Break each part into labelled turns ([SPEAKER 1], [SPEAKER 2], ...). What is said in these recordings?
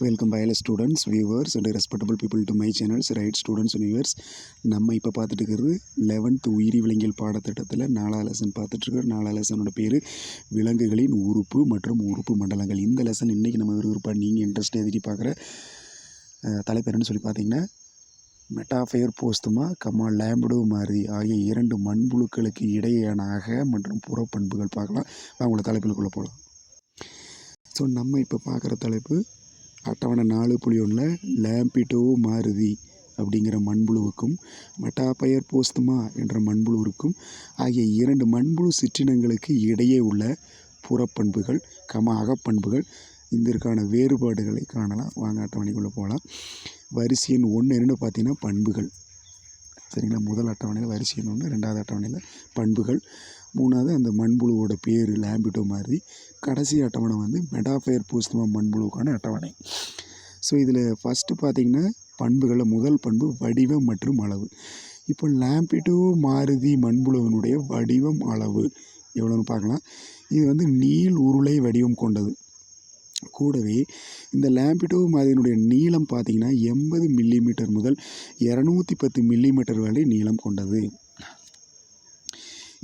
[SPEAKER 1] Welcome பயல students viewers and respectable people to my channels right students and viewers நம்ம இப்போ பார்த்துட்டு இருக்கிறது லெவன்த் உயிரி விலங்கியல் பாடத்திட்டத்தில் நாலா லெசன் பார்த்துட்ருக்கோம் நாலா லெசனோட பேர் விலங்குகளின் உறுப்பு மற்றும் உறுப்பு மண்டலங்கள். இந்த லெசன் இன்றைக்கி நம்ம விறுவிறுப்பாக நீங்கள் இன்ட்ரெஸ்ட் எழுதி பார்க்குற அஹ், சொல்லி பார்த்தீங்கன்னா மெட்டாஃபயர் போஸ்துமா கம்மா லேம்படோ மாதிரி ஆகிய இரண்டு மண்புழுக்களுக்கு இடையேயான அக மற்றும் புறப்பண்புகள் பார்க்கலாம். அவங்கள தலைப்பிலுக்குள்ளே போகலாம் ஸோ நம்ம இப்போ பார்க்குற தலைப்பு அட்டவணை நாலு புள்ளி ஒன்றில் லேம்பிட்டோ மாருதி அப்படிங்கிற மண்புழுவுக்கும் மெட்டாபயர் போஸ்துமா என்ற மண்புழுவிற்கும் ஆகிய இரண்டு மண்புழு சிற்றினங்களுக்கு இடையே உள்ள புறப்பண்புகள் கம அகப்பண்புகள் இதற்கான வேறுபாடுகளை காணலாம். வாங்க அட்டவணைக்குள்ளே போகலாம் வரிசை எண் ஒன்று என்னென்னு பார்த்தீங்கன்னா பண்புகள். சரிங்களா? முதல் அட்டவணையில் வரிசை எண் ஒன்று ரெண்டாவது அட்டவணையில் பண்புகள். மூணாவது அந்த மண்புழுவோட பேர் லேம்பிட்டோ மாதிரி கடைசி அட்டவணை வந்து மெடாஃபயர் பூஸ்துமா மண்புழுவுக்கான அட்டவணை. ஸோ இதில் ஃபஸ்ட்டு பார்த்தீங்கன்னா பண்புகளில் முதல் பண்பு வடிவம் மற்றும் அளவு. இப்போ லேம்பிட்டோ மாருதி மண்புழுவினுடைய வடிவம் அளவு. எவ்வளோன்னு பார்க்கலாம். இது வந்து நீள் உருளை வடிவம் கொண்டது. கூடவே இந்த லேம்பிட்டோ மாதிரியினுடைய நீளம் பார்த்திங்கன்னா எண்பது மில்லிமீட்டர் முதல் இரநூத்தி பத்து மில்லிமீட்டர் வரை நீளம் கொண்டது.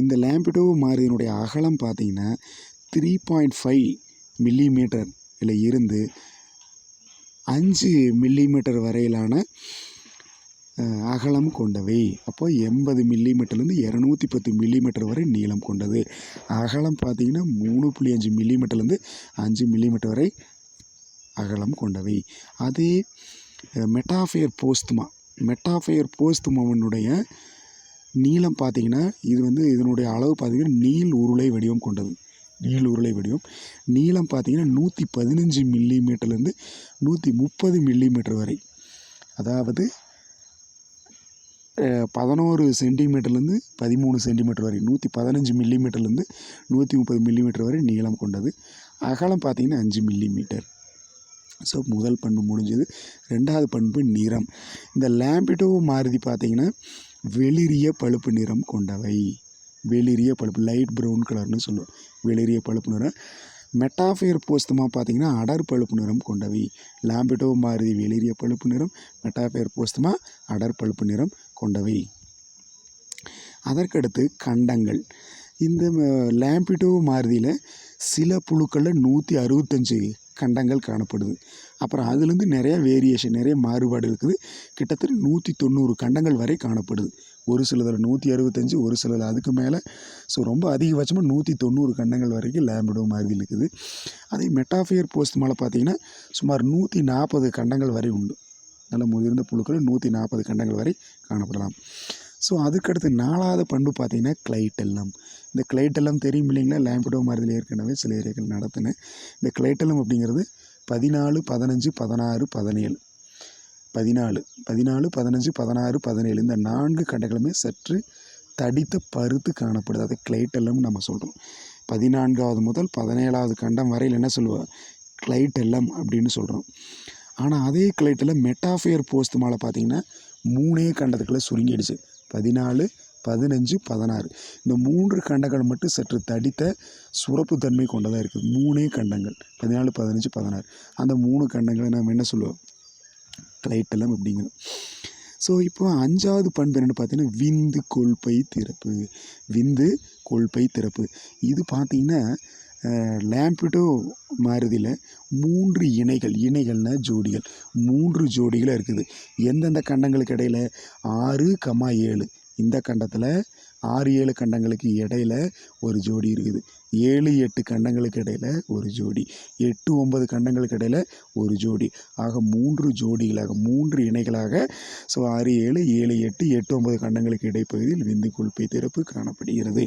[SPEAKER 1] இந்த லேம்பிட்டோ மாதிரியினுடைய அகலம் பார்த்தீங்கன்னா த்ரீ பாயிண்ட் ஃபைவ் மில்லிமீட்டர் இதில் இருந்து அஞ்சு மில்லிமீட்டர் வரையிலான அகலம் கொண்டவை. அப்போ எண்பது மில்லிமீட்டர்லேருந்து இரநூத்தி பத்து மில்லிமீட்டர் வரை நீளம் கொண்டது. அகலம் பார்த்திங்கன்னா மூணு புள்ளி அஞ்சு மில்லிமீட்டர்லேருந்து அஞ்சு மில்லிமீட்டர் வரை அகலம் கொண்டவை. அதே மெட்டாஃபயர் போஸ்துமா மெட்டாஃபயர் போஸ்துமாவினுடைய நீளம் பார்த்தீங்கன்னா இது வந்து இதனுடைய அளவு பார்த்தீங்கன்னா நீள் உருளை வடிவம் கொண்டது. நீள் உருளை வடிவம். நீளம் பார்த்திங்கன்னா நூற்றி பதினஞ்சு மில்லிமீட்டர்லேருந்து நூற்றி முப்பது மில்லிமீட்டர் வரை. அதாவது பதினோரு சென்டிமீட்டர்லேருந்து பதிமூணு சென்டிமீட்டர் வரை. நூற்றி பதினஞ்சு மில்லிமீட்டர்லேருந்து நூற்றி முப்பது மில்லிமீட்டர் வரை நீளம் கொண்டது. அகலம் பார்த்திங்கன்னா அஞ்சு மில்லிமீட்டர் ஸோ முதல் பண்பு முடிஞ்சது. ரெண்டாவது பண்பு நிறம். இந்த லேம்பிட்டோ மாருதி பார்த்திங்கன்னா வெளிரிய பழுப்பு நிறம் கொண்டவை. வெளிரிய பழுப்பு லைட் ப்ரௌன் கலர்னு சொல்லுவோம். வெளிரிய பழுப்பு நிறம் மெட்டாஃபியர் போஸ்துமா பார்த்தீங்கன்னா அடர் பழுப்பு நிறம் கொண்டவை. லாம்பிட்டோ மாருதி வெளிரிய பழுப்பு நிறம் மெட்டாஃபியர் போஸ்துமா அடர் பழுப்பு நிறம் கொண்டவை. அதற்கடுத்து கண்டங்கள். இந்த ம- லாம்பிட்டோ மாருதியில் சில புழுக்களில் நூற்றி அறுபத்தஞ்சு கண்டங்கள் காணப்படுது. அப்புறம் அதுலேருந்து நிறைய வேரியேஷன் நிறைய மாறுபாடு இருக்குது. கிட்டத்தட்ட நூற்றி தொண்ணூறு கண்டங்கள் வரை காணப்படுது. ஒரு சிலதில் நூற்றி அறுபத்தஞ்சு ஒரு சிலதில் அதுக்கு மேலே. ஸோ ரொம்ப அதிகபட்சமாக நூற்றி தொண்ணூறு கண்டங்கள் வரைக்கும் லேம்பிடோ மாதிரி இருக்குது. அதே மெட்டாஃபியர் போஸ்ட் மேலே பார்த்தீங்கன்னா சுமார் நூற்றி நாற்பது கண்டங்கள் வரை உண்டு. நல்ல முதிர்ந்த புழுக்கள் நூற்றி நாற்பது கண்டங்கள் வரை காணப்படலாம். ஸோ அதுக்கடுத்து நாலாவது பண்பு பார்த்திங்கன்னா கிளைட்டெல்லம். இந்த கிளைட்டெல்லம் தெரியும் இல்லைங்களா? லேம்பிடோ மருந்தில் ஏற்கனவே சில ஏரியாக்கள் நடத்தினேன் இந்த கிளைட்டெல்லம் அப்படிங்கிறது பதினாலு பதினஞ்சு பதினாறு பதினேழு. பதினாலு. பதினாலு பதினஞ்சு பதினாறு பதினேழு இந்த நான்கு கண்டங்களுமே சற்று தடித்த பருத்து காணப்படுது. அதை கிளைட்டெல்லம் நம்ம சொல்கிறோம் பதினான்காவது முதல் பதினேழாவது கண்டம் வரையில் என்ன சொல்லுவோம் கிளைட்டெல்லம் அப்படின்னு சொல்கிறோம் ஆனால் அதே கிளைட்டில் மெட்டாஃபியர் போஸ்ட் மேலே பார்த்தீங்கன்னா மூணே கண்டத்துக்குள்ளே சுருங்கிடுச்சு. பதினாலு பதினஞ்சு பதினாறு. இந்த மூன்று கண்டங்கள் மட்டும் சற்று தடித்த சுரப்பு தன்மை கொண்டதாக இருக்குது. மூணே கண்டங்கள். பதினாலு பதினஞ்சு பதினாறு. அந்த மூணு கண்டங்களை நம்ம என்ன சொல்லுவோம்? கிளைட்டலம் அப்படிங்கிறோம் ஸோ இப்போ அஞ்சாவது பண்பு என்னென்னு பார்த்தீங்கன்னா விந்து கொள்பை திறப்பு. விந்து கொள்பை திறப்பு. இது பார்த்தீங்கன்னா லேம்பிட்டோ மாறுதியில் மூன்று இணைகள் இணைகள்னா ஜோடிகள். மூன்று ஜோடிகளாக இருக்குது. எந்தெந்த கண்டங்களுக்கு இடையில்? ஆறு கமா ஏழு. இந்த கண்டத்தில் ஆறு ஏழு கண்டங்களுக்கு இடையில ஒரு ஜோடி இருக்குது. ஏழு எட்டு கண்டங்களுக்கு இடையில் ஒரு ஜோடி எட்டு ஒன்பது கண்டங்களுக்கு இடையில் ஒரு ஜோடி. ஆக மூன்று ஜோடிகளாக மூன்று இணைகளாக ஸோ ஆறு ஏழு ஏழு எட்டு எட்டு ஒன்பது கண்டங்களுக்கு இடைப்பகுதியில் விந்து கொள்பை திறப்பு காணப்படுகிறது.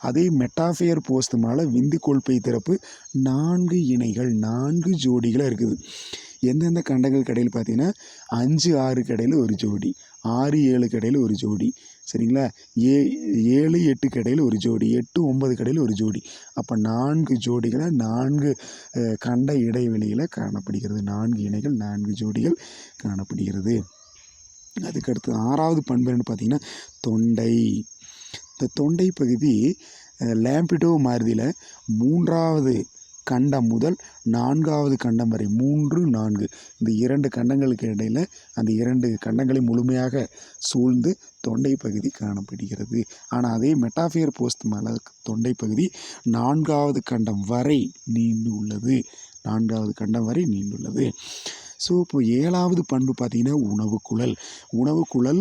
[SPEAKER 1] அதே மெட்டாஃபியர் போஸ்ட் மேலே விந்து கொள்பை திறப்பு நான்கு இணைகள் நான்கு ஜோடிகளாக இருக்குது. எந்தெந்த கண்டங்களுக்கு இடையில் பார்த்தீங்கன்னா அஞ்சு ஆறு கடையில் ஒரு ஜோடி ஆறு ஏழு கடையில் ஒரு ஜோடி சரிங்களா? ஏ ஏழு எட்டுக்கு கடையில் ஒரு ஜோடி எட்டு ஒன்பது கடையில் ஒரு ஜோடி. அப்போ நான்கு ஜோடிகளை நான்கு கண்ட இடைவெளியில் காணப்படுகிறது. நான்கு இணைகள் நான்கு ஜோடிகள் காணப்படுகிறது. அதுக்கடுத்து ஆறாவது பண்பு என்னன்னு பார்த்தீங்கன்னா தொண்டை. இந்த தொண்டை பகுதி லேம்பிடோ மாருதியில் மூன்றாவது கண்டம் முதல் நான்காவது கண்டம் வரை மூன்று நான்கு. இந்த இரண்டு கண்டங்களுக்கு இடையில் அந்த இரண்டு கண்டங்களை முழுமையாக சூழ்ந்து தொண்டை பகுதி காணப்படுகிறது. ஆனால் அதே மெட்டாஃபியர் போஸ்ட் மேலே தொண்டை பகுதி நான்காவது கண்டம் வரை நீண்டு உள்ளது. நான்காவது கண்டம் வரை நீண்டுள்ளது ஸோ இப்போ ஏழாவது பண்பு பார்த்தீங்கன்னா உணவு குழல். உணவு குழல்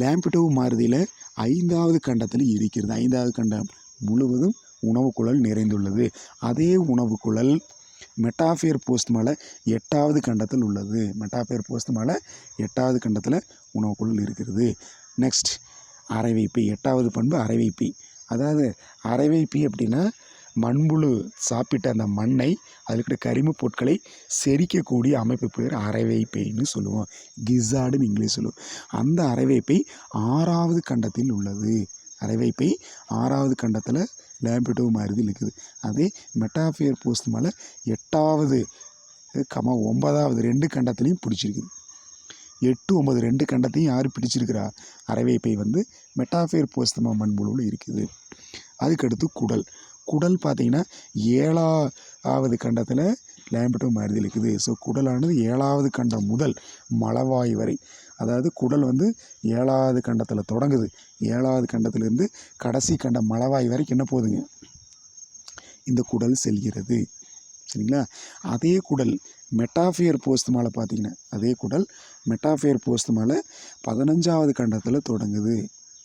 [SPEAKER 1] லேம்பிட்டோ மாறுதியில் ஐந்தாவது கண்டத்தில் இருக்கிறது. ஐந்தாவது கண்டம் முழுவதும் உணவு குழல் நிறைந்துள்ளது. அதே உணவு குழல் மெட்டாஃபியர் போஸ்ட் மலை எட்டாவது கண்டத்தில் உள்ளது. மெட்டாஃபியர் போஸ்ட் மலை எட்டாவது கண்டத்தில் உணவுக்குள் இருக்கிறது. நெக்ஸ்ட் அரைவைப்பை. எட்டாவது பண்பு அரைவைப்பை. அதாவது அரைவைப்பி அப்படின்னா மண்புழு சாப்பிட்ட அந்த மண்ணை அதில் இருக்கிற கரிம பொருட்களை செரிக்கக்கூடிய அமைப்பு பேர் அரைவைப்பைன்னு சொல்லுவோம். கிசார்டுன்னு இங்கிலீஷ் சொல்லுவோம். அந்த அரைவைப்பை ஆறாவது கண்டத்தில் உள்ளது. அரைவைப்பை ஆறாவது கண்டத்தில் லேம்பிட்டோ மாதிரி நிற்குது அதே மெட்டாஃபியர் போஸ்ட் மேலே எட்டாவது கம ஒன்பதாவது ரெண்டு கண்டத்துலையும் பிடிச்சிருக்குது. எட்டு ஒன்பது ரெண்டு கண்டத்தையும் யார் பிடிச்சிருக்கிறா? அரவேப்பை வந்து மெட்டாஃபியர் போஸ்தமா மண்புழுவில் இருக்குது. அதுக்கடுத்து குடல். குடல் பார்த்தீங்கன்னா ஏழாவது கண்டத்தில் லேம்பிட்டோ மாதிரி இருக்குது ஸோ குடலானது ஏழாவது கண்டம் முதல் மலவாய் வரை. அதாவது குடல் வந்து ஏழாவது கண்டத்தில் தொடங்குது. ஏழாவது கண்டத்திலிருந்து கடைசி கண்ட மலவாய் வரைக்கும் என்ன போகுதுங்க? இந்த குடல் செல்கிறது. சரிங்களா? அதே குடல் மெட்டாஃபியர் போஸ்ட் மேலே பார்த்தீங்கன்னா அதே குடல் மெட்டாஃபியர் போஸ்ட் மேலே பதினஞ்சாவது கண்டத்தில் தொடங்குது.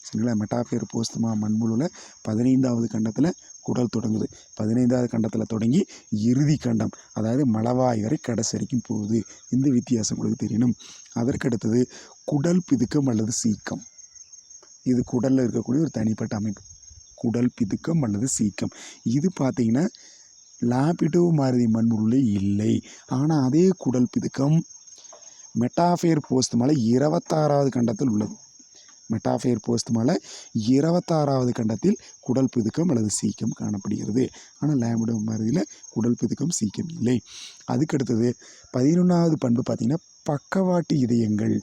[SPEAKER 1] சரிங்களா மெட்டாஃபியர் போஸ்துமா மண்புழுவில் பதினைந்தாவது கண்டத்தில் குடல் தொடங்குது. பதினைந்தாவது கண்டத்தில் தொடங்கி இறுதி கண்டம் அதாவது மலவாய் வரை கடைசி வரைக்கும் போகுது. இந்த வித்தியாசம் உங்களுக்கு தெரியணும். அதற்கடுத்தது குடல் பிதுக்கம் அல்லது சீக்கம். இது குடலில் இருக்கக்கூடிய ஒரு தனிப்பட்ட அமைப்பு. குடல் பிதுக்கம் அல்லது சீக்கம். இது பார்த்திங்கன்னா லாபிடோ மாருதி மண்புழுலே இல்லை. ஆனால் அதே குடல் பிதுக்கம் மெட்டாஃபேர் போஸ்து மலை இருபத்தாறாவது கண்டத்தில் உள்ளது. மெட்டாஃபேர் போஸ்ட் மேலே இருபத்தாறாவது கண்டத்தில் குடல் பிதுக்கம் அல்லது சீக்கம் காணப்படுகிறது. ஆனால் லேமிடம் மருதியில் குடல் பிதுக்கம் சீக்கம் இல்லை. அதுக்கடுத்தது பதினொன்றாவது பண்பு பார்த்திங்கன்னா பக்கவாட்டு இதயங்கள்.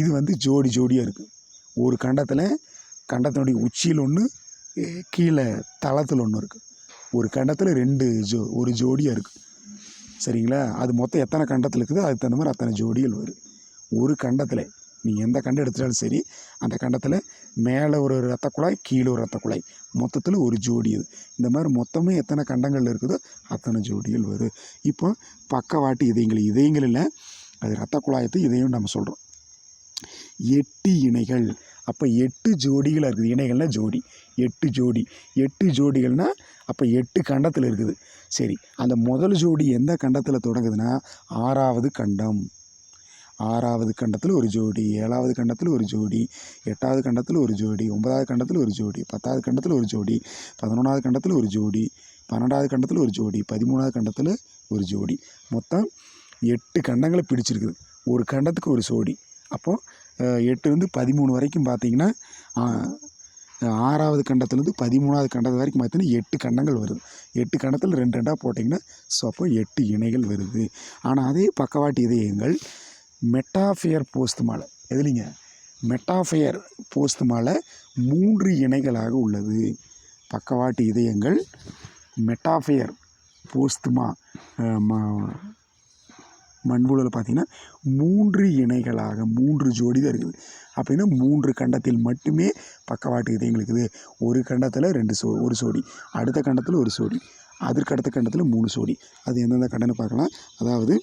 [SPEAKER 1] இது வந்து ஜோடி ஜோடியாக இருக்குது ஒரு கண்டத்தில் கண்டத்தினுடைய உச்சியில் ஒன்று கீழே தளத்தில் ஒன்று இருக்குது ஒரு கண்டத்தில் ரெண்டு ஜோ ஒரு ஜோடியாக இருக்குது சரிங்களா? அது மொத்தம் எத்தனை கண்டத்தில் இருக்குது? அதுக்கு தகுந்த மாதிரி அத்தனை ஜோடிகள் வரும். ஒரு கண்டத்தில் நீங்கள் எந்த கண்டு எடுத்துட்டாலும் சரி அந்த கண்டத்தில் மேலே ஒரு ரத்த குழாய் கீழே ஒரு ரத்த குழாய். மொத்தத்தில் ஒரு ஜோடி அது. இந்த மாதிரி மொத்தமே எத்தனை கண்டங்கள் இருக்குதோ அத்தனை ஜோடிகள் வரும். இப்போ பக்கவாட்டு இதயங்கள் இதயங்களில் அது ரத்த குழாயத்தை இதையும் நம்ம சொல்கிறோம் எட்டு இணைகள். அப்போ எட்டு ஜோடிகளாக இருக்குது. இணைகள்னால் ஜோடி. எட்டு ஜோடி. எட்டு ஜோடிகள்னால் அப்போ எட்டு கண்டத்தில் இருக்குது. சரி அந்த முதல் ஜோடி எந்த கண்டத்தில் தொடங்குதுன்னா ஆறாவது கண்டம். ஆறாவது கண்டத்தில் ஒரு ஜோடி ஏழாவது கண்டத்தில் ஒரு ஜோடி எட்டாவது கண்டத்தில் ஒரு ஜோடி ஒன்பதாவது கண்டத்தில் ஒரு ஜோடி பத்தாவது கண்டத்தில் ஒரு ஜோடி பதினொன்றாவது கண்டத்தில் ஒரு ஜோடி பன்னெண்டாவது கண்டத்தில் ஒரு ஜோடி பதிமூணாவது கண்டத்தில் ஒரு ஜோடி. மொத்தம் எட்டு கண்டங்களை பிடிச்சிருக்குது. ஒரு கண்டத்துக்கு ஒரு ஜோடி. அப்போது எட்டுலேருந்து பதிமூணு வரைக்கும் பார்த்தீங்கன்னா ஆறாவது கண்டத்துலேருந்து பதிமூணாவது கண்டத்து வரைக்கும் பார்த்தீங்கன்னா எட்டு கண்டங்கள் வருது. எட்டு கண்டத்தில் ரெண்டு ரெண்டாக போட்டிங்கன்னா ஸோ அப்போ எட்டு இணைகள் வருது. ஆனால் அதே பக்கவாட்டு இதயங்கள் மெட்டாஃபியர் போஸ்ட் மாலை. எதுலிங்க? மெட்டாஃபியர் போஸ்ட் மாலை மூன்று இணைகளாக உள்ளது. பக்கவாட்டு இதயங்கள் மெட்டாஃபியர் போஸ்துமா மண்புழுவில் பார்த்திங்கன்னா மூன்று இணைகளாக மூன்று ஜோடி தான் இருக்குது. அப்படின்னா மூன்று கண்டத்தில் மட்டுமே பக்கவாட்டு இதயங்கள் இருக்குது. ஒரு கண்டத்தில் ரெண்டு சோ ஒரு சோடி அடுத்த கண்டத்தில் ஒரு சோடி அதற்கு அடுத்த கண்டத்தில் மூணு சோடி. அது எந்தெந்த கண்டன்னு பார்க்கலாம். அதாவது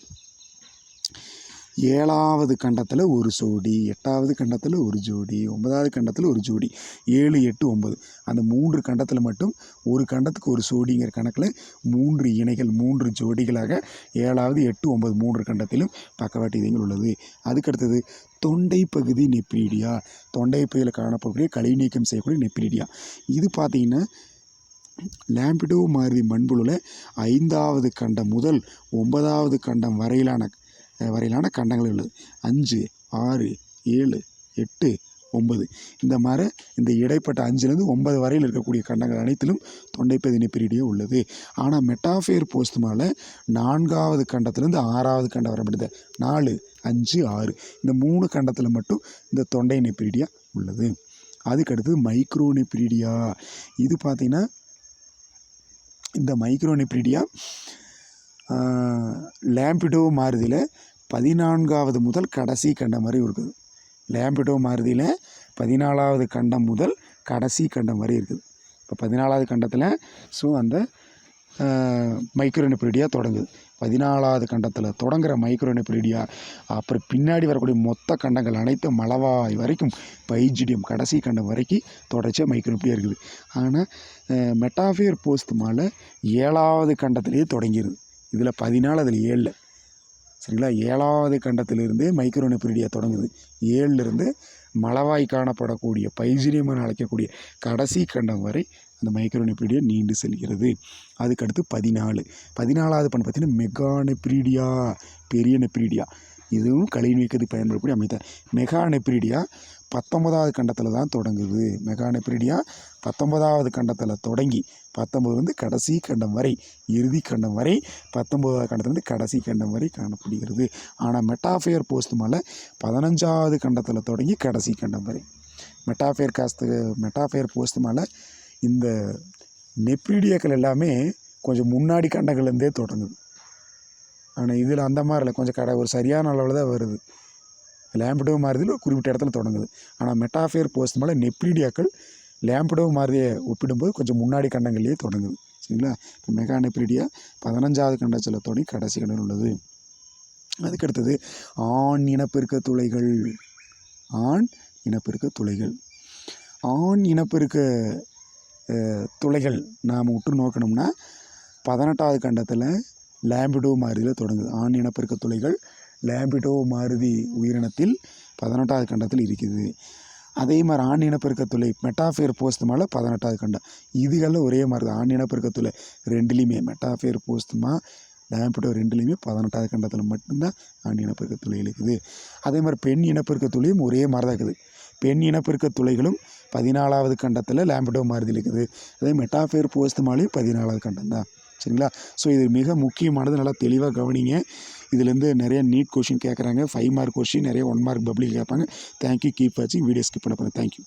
[SPEAKER 1] ஏழாவது கண்டத்தில் ஒரு ஜோடி எட்டாவது கண்டத்தில் ஒரு ஜோடி ஒன்பதாவது கண்டத்தில் ஒரு ஜோடி ஏழு எட்டு ஒம்பது அந்த மூன்று கண்டத்தில் மட்டும் ஒரு கண்டத்துக்கு ஒரு ஜோடிங்கிற கணக்கில் மூன்று இணைகள் மூன்று ஜோடிகளாக ஏழாவது எட்டு ஒம்பது மூன்று கண்டத்திலும் பக்கவாட்டு இதயங்கள் உள்ளது. அதுக்கடுத்தது தொண்டை பகுதி நெப்ரீடியா. தொண்டை பகுதியில் காணப்படக்கூடிய கழிவு நீக்கம் செய்யக்கூடிய நெப்ரீடியா. இது பார்த்திங்கன்னா லேம்பிடோ மாருதி மண்புழுவில் ஐந்தாவது கண்டம் முதல் ஒன்பதாவது கண்டம் வரையிலான வரையிலான கண்டங்கள் உள்ளது. அஞ்சு ஆறு ஏழு எட்டு ஒன்பது. இந்த மாதிரி இந்த இடைப்பட்ட அஞ்சுலேருந்து ஒன்பது வரையில் இருக்கக்கூடிய கண்டங்கள் அனைத்திலும் தொண்டைப்பது நெப்பிரிடியே உள்ளது. ஆனால் மெட்டாஃபேர் போஸ்ட் மேலே நான்காவது கண்டத்துலேருந்து ஆறாவது கண்டம் வரப்படுது நாலு அஞ்சு ஆறு. இந்த மூணு கண்டத்தில் மட்டும் இந்த தொண்டை நெப்பிரிடியா உள்ளது. அதுக்கடுத்து மைக்ரோ நெப்பிரிடியா இது பார்த்திங்கன்னா இந்த மைக்ரோ மைக்ரோனிப்ரிடியா லேம்பிடோ மாருதியில் பதினான்காவது முதல் கடைசி கண்டம் வரை இருக்குது. லேம்பிடோ மாருதியில் பதினாலாவது கண்டம் முதல் கடைசி கண்டம் வரை இருக்குது. இப்போ பதினாலாவது கண்டத்தில் ஸோ அந்த மைக்ரோனெப்ரிடியா தொடங்குது. பதினாலாவது கண்டத்தில் தொடங்குகிற மைக்ரோனெப்ரிடியா அப்புறம் பின்னாடி வரக்கூடிய மொத்த கண்டங்கள் அனைத்தும் மலவாய் வரைக்கும் பைஜிடியம் கடைசி கண்டம் வரைக்கும் தொடர்ச்சியாக மைக்ரோனிப்ரியா இருக்குது. ஆனால் மெட்டாஃபியர் போஸ்ட் மாலை ஏழாவது கண்டத்திலேயே தொடங்கிடுது இதில் பதினாலு அதில் ஏழில் சரிங்களா? ஏழாவது கண்டத்திலிருந்தே மைக்ரோனிப்ரிடியா தொடங்குது. ஏழுலேருந்து மலவாய் காணப்படக்கூடிய பைஜினியம் அழைக்கக்கூடிய கடைசி கண்டம் வரை அந்த மைக்ரோனிப்ரிடியா நீண்டு செல்கிறது. அதுக்கடுத்து பதினாலு. பதினாலாவது பண்ண பார்த்தீங்கன்னா மெகா நெப்ரீடியா பெரிய நெப்ரிடியா. இதுவும் கழிவு நீக்கத்துக்கு பயன்படக்கூடிய அமைத்த மெகானெப்ரிடியா பத்தொன்பதாவது கண்டத்தில் தான் தொடங்குது. மெகா நெப்ரிடியா பத்தொன்பதாவது கண்டத்தில் தொடங்கி பத்தொம்பதுலேருந்து கடைசி கண்டம் வரை இறுதி கண்டம் வரை பத்தொம்பதாவது கண்டத்துலேருந்து கடைசி கண்டம் வரை காணப்படுகிறது. ஆனால் மெட்டாஃபேர் போஸ்ட் மேலே பதினஞ்சாவது கண்டத்தில் தொடங்கி கடைசி கண்டம் வரை. மெட்டாஃபேர் காஸ்து மெட்டாஃபேர் போஸ்ட் மேலே இந்த நெப்ரிடியாக்கள் எல்லாமே கொஞ்சம் முன்னாடி கண்டங்கள்லேருந்தே தொடங்குது. ஆனால் இதில் அந்த மாதிரி இல்லை. கொஞ்சம் கடை ஒரு சரியான அளவில் தான் வருது. லேம்பிடோ மாறுதில் ஒரு குறிப்பிட்ட இடத்துல தொடங்குது. ஆனால் மெட்டாஃபேர் போஸ்ட் மேலே நெப்ரிடியாக்கள் லேம்பிடோ மாறுதியை ஒப்பிடும்போது கொஞ்சம் முன்னாடி கண்டங்கள்லேயே தொடங்குது. சரிங்களா? இப்போ மெகா நெப்ரிடியா பதினஞ்சாவது கண்டத்தில் தொடங்கி கடைசி கண்டம் உள்ளது. அதுக்கடுத்தது ஆண் இனப்பெருக்க துளைகள். ஆண் இனப்பெருக்க துளைகள். ஆண் இனப்பெருக்க துளைகள் நாம் உற்று நோக்கணும்னா பதினெட்டாவது கண்டத்தில் லேம்பிடோ மாருதியில் தொடங்குது. ஆண் இனப்பெருக்க துளைகள் லேம்பிடோ மாருதி உயிரினத்தில் பதினெட்டாவது கண்டத்தில் இருக்குது. அதே மாதிரி ஆண் இனப்பெருக்க துளை மெட்டாஃபேர் போஸ்ட் மேலே பதினெட்டாவது கண்டம் இதுகளில் ஒரே மாதிரி தான் ஆண் இனப்பெருக்க துளை ரெண்டுலேயுமே மெட்டாஃபேர் போஸ்ட்மா லேம்பிடோ ரெண்டுலேயுமே பதினெட்டாவது கண்டத்தில் மட்டும்தான் ஆண் இனப்பெருக்க துளை இருக்குது. அதே மாதிரி பெண் இனப்பெருக்க துளையும் ஒரே மாதிரி தான் இருக்குது. பெண் இனப்பெருக்க துளைகளும் பதினாலாவது கண்டத்தில் லேம்பிடோ மாறுதி இருக்குது. அதே மெட்டாஃபேர் போஸ்ட் மாலையும் பதினாலாவது கண்டம் தான். சரிங்களா? ஸோ இது மிக முக்கியமானது. நல்லா தெளிவாக கவனிங்க. இதுலேருந்து நிறைய நீட் கொஷின் கேட்குறாங்க ஃபைவ் மார்க் கொஷின் நிறைய ஒன் மார்க் பப்ளிக் கேட்பாங்க தேங்க்யூ கீப் வாட்சிங் வீடியோ ஸ்கிப் பண்ண போகிறேன் தேங்க்யூ